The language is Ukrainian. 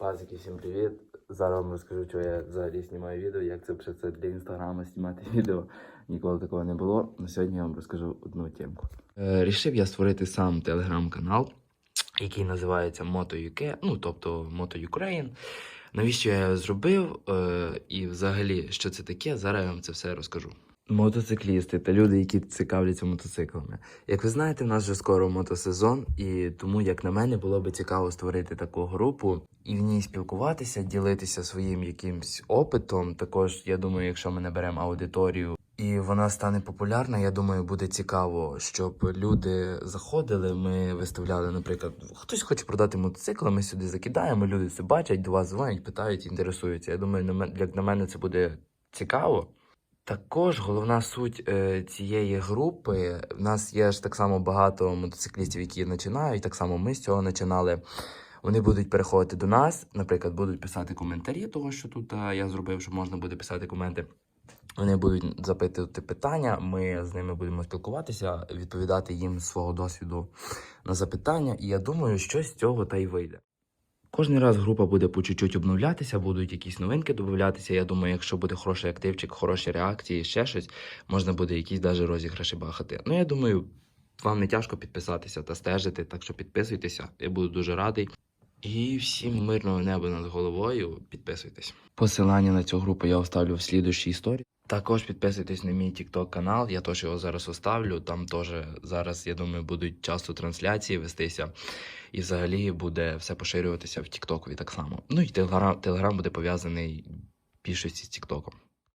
Пазики, всім привіт! Зараз вам розкажу, що я взагалі знімаю відео, як це все для інстаграма знімати відео. Ніколи такого не було. На сьогодні я вам розкажу одну темку. Е, рішив я створити сам телеграм-канал, який називається Moto UK, ну тобто Moto Ukraine. Навіщо я його зробив? Е, і взагалі, що це таке, зараз я вам це все розкажу. Мотоциклісти та люди, які цікавляться мотоциклами. Як ви знаєте, в нас вже скоро мотосезон, і тому, як на мене, було би цікаво створити таку групу і в ній спілкуватися, ділитися своїм якимсь опитом. Також я думаю, якщо ми наберемо аудиторію і вона стане популярна, я думаю, буде цікаво, щоб люди заходили. Ми виставляли, наприклад, хтось хоче продати мотоцикл, ми сюди закидаємо, люди це бачать, до вас дзвонять, питають, інтересуються. Я думаю, як на мене, це буде цікаво. Також головна суть е, цієї групи. В нас є ж так само багато мотоциклістів, які починають. Так само ми з цього починали. Вони будуть переходити до нас, наприклад, будуть писати коментарі, того, що тут е, я зробив, що можна буде писати коменти. Вони будуть запитувати питання, ми з ними будемо спілкуватися, відповідати їм свого досвіду на запитання. І я думаю, що з цього та й вийде. Кожен раз група буде по чуть-чуть обновлятися, будуть якісь новинки додатися. Я думаю, якщо буде хороший активчик, хороші реакції, ще щось, можна буде якісь даже розіграші бахати. Ну, я думаю, вам не тяжко підписатися та стежити, так що підписуйтеся, я буду дуже радий. І всім мирного неба над головою. Підписуйтесь. Посилання на цю групу я оставлю в слідущій історії. Також підписуйтесь на мій TikTok канал, я теж його зараз оставлю. Там теж зараз, я думаю, будуть часто трансляції вестися. І взагалі буде все поширюватися в Тіктокові так само. Ну і Телеграм, Телеграм буде пов'язаний більшості з Тіктоком.